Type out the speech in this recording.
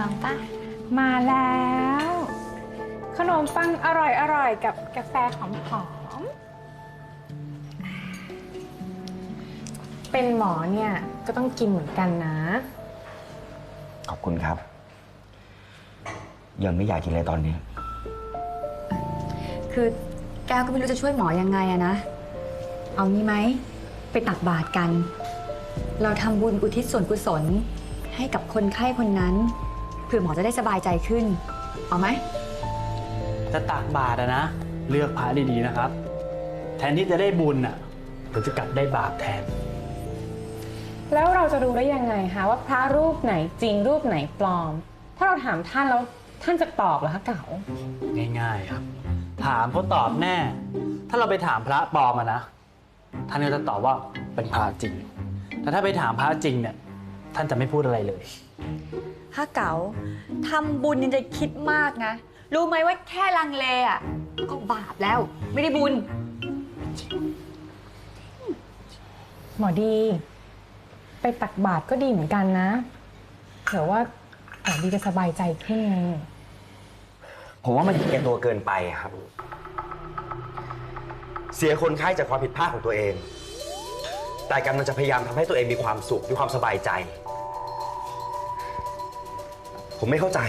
ลองป่ะ มาแล้ว ขนมปังอร่อยอร่อยกับกาแฟหอมหอมๆเป็นหมอเนี่ยก็ต้องกินเหมือนกันนะ ขอบคุณครับ ยังไม่อยากกินเลยตอนนี้ คือแก้วก็ไม่รู้จะช่วยหมอยังไงอะนะ เอางี้ไหม ไปตักบาตรกัน เราทำบุญอุทิศส่วนกุศลให้กับคนไข้คนนั้น เพื่อหมอจะได้สบายใจขึ้น เอาไหม จะตักบาตรอะนะ เลือกพระดีๆนะครับ แทนที่จะได้บุญอะเดี๋ยวจะกลับได้บาปแทน แล้วเราจะรู้ได้ยังไงคะว่าพระรูปไหนจริงรูปไหนปลอม ถ้าเราถามท่านแล้วท่านจะตอบเหรอคะเก๋าง่ายๆครับ ถามเขาตอบแน่ ถ้าเราไปถามพระปลอมอะนะ ท่านก็จะตอบว่าเป็นพระจริง แต่ถ้าไปถามพระจริงเนี่ย ท่านจะไม่พูดอะไรเลย ถ้าเก๋าทำบุญยังจะคิดมากนะ รู้ไหมว่าแค่ลังเลอะ ก็บาปแล้ว ไม่ได้บุญ หมอดี ไปตักบาตรก็ดีเหมือนกันนะเผื่อว่าหมอดีจะสบายใจขึ้นไงผมว่ามันเห็นแก่ตัวเกินไปครับ เสียคนไข้จากความผิดพลาดของตัวเอง แต่กำลังจะพยายามทำให้ตัวเองมีความสุขมีความสบายใจ ผมไม่เข้าใจ